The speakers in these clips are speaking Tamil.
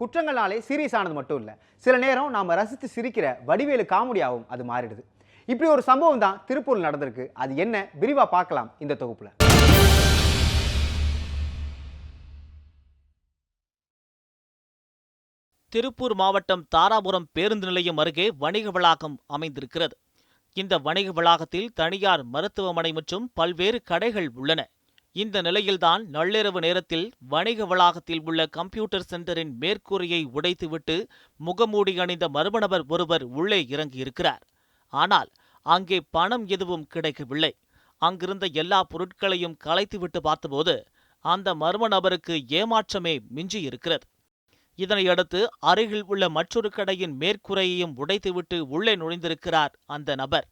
குற்றங்கள்னாலே சீரியஸ் ஆனது மட்டும் இல்லை. சில நேரம் நாம் ரசித்து சிரிக்கிற வடிவேலு காமெடியாகவும் அது மாறிடுது. இப்படி ஒரு சம்பவம் தான் திருப்பூரில் நடந்திருக்கு. அது என்ன? விரிவாக பார்க்கலாம் இந்த தொகுப்புல. திருப்பூர் மாவட்டம் தாராபுரம் பேருந்து நிலையம் அருகே வணிக வளாகம் அமைந்திருக்கிறது. இந்த வணிக வளாகத்தில் தனியார் மருத்துவமனை மற்றும் பல்வேறு கடைகள் உள்ளன. இந்த நிலையில்தான் நள்ளிரவு நேரத்தில் வணிக வளாகத்தில் உள்ள கம்ப்யூட்டர் சென்டரின் மேற்கூரையை உடைத்துவிட்டு முகமூடி அணிந்த மர்ம நபர் ஒருவர் உள்ளே இறங்கியிருக்கிறார். ஆனால் அங்கே பணம் எதுவும் கிடைக்கவில்லை. அங்கிருந்த எல்லா பொருட்களையும் கலைத்துவிட்டு பார்த்தபோது அந்த மர்ம நபருக்கு ஏமாற்றமே மிஞ்சியிருக்கிறது. இதனையடுத்து அருகில் உள்ள மற்றொரு கடையின் மேற்கூரையையும் உடைத்துவிட்டு உள்ளே நுழைந்திருக்கிறார் அந்த நபர்.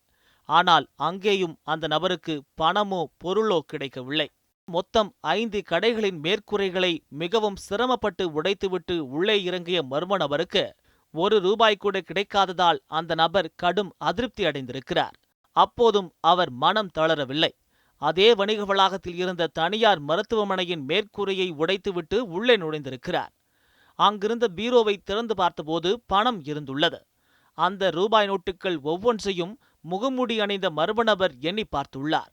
ஆனால் அங்கேயும் அந்த நபருக்கு பணமோ பொருளோ கிடைக்கவில்லை. மொத்தம் ஐந்து கடைகளின் மேற்கூரைகளை மிகவும் சிரமப்பட்டு உடைத்துவிட்டு உள்ளே இறங்கிய மர்ம நபருக்கு ஒரு ரூபாய் கூட கிடைக்காததால் அந்த நபர் கடும் அதிருப்தி அடைந்திருக்கிறார். அப்போதும் அவர் மனம் தளரவில்லை. அதே வணிக வளாகத்தில் இருந்த தனியார் மருத்துவமனையின் மேற்கூரையை உடைத்துவிட்டு உள்ளே நுழைந்திருக்கிறார். அங்கிருந்த பீரோவை திறந்து பார்த்தபோது பணம் இருந்துள்ளது. அந்த ரூபாய் நோட்டுகள் ஒவ்வொன்றையும் முகமூடி அணிந்த மர்ம நபர் எண்ணி பார்த்துள்ளார்.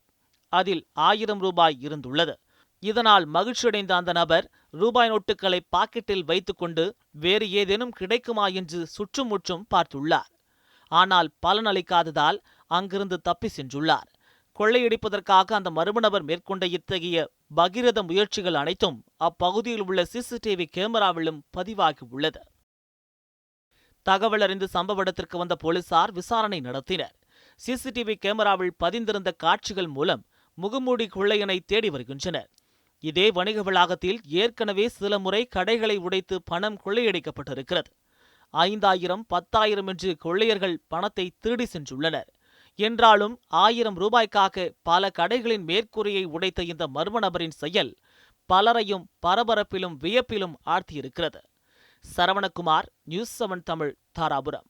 அதில் ஆயிரம் ரூபாய் இருந்துள்ளது. இதனால் மகிழ்ச்சியடைந்த அந்த நபர் ரூபாய் நோட்டுகளை பாக்கெட்டில் வைத்துக்கொண்டு வேறு ஏதேனும் கிடைக்குமா என்று சுற்றுமுற்றும் பார்த்துள்ளார். ஆனால் பலனளிக்காததால் அங்கிருந்து தப்பி சென்றுள்ளார். கொள்ளையடிப்பதற்காக அந்த மர்ம நபர் மேற்கொண்ட இத்தகைய பகிரத முயற்சிகள் அனைத்தும் அப்பகுதியில் உள்ள சிசிடிவி கேமராவிலும் பதிவாகி உள்ளது தகவல் அறிந்து சம்பவ இடத்திற்கு வந்த போலீசார் விசாரணை நடத்தினர். சிசிடிவி கேமராவில் பதிந்திருந்த காட்சிகள் மூலம் முகமூடி கொள்ளையனை தேடி வருகின்றனர். இதே வணிக வளாகத்தில் ஏற்கனவே சில முறை கடைகளை உடைத்து பணம் கொள்ளையடிக்கப்பட்டிருக்கிறது. ஐந்தாயிரம் பத்தாயிரம் என்று கொள்ளையர்கள் பணத்தை திருடி சென்றுள்ளனர். என்றாலும் ஆயிரம் ரூபாய்க்காக பல கடைகளின் மேற்கூரையை உடைத்த இந்த மர்ம நபரின் செயல் பலரையும் பரபரப்பிலும் வியப்பிலும் ஆழ்த்தியிருக்கிறது. Saravanakumar news seven Tamil Dharapuram.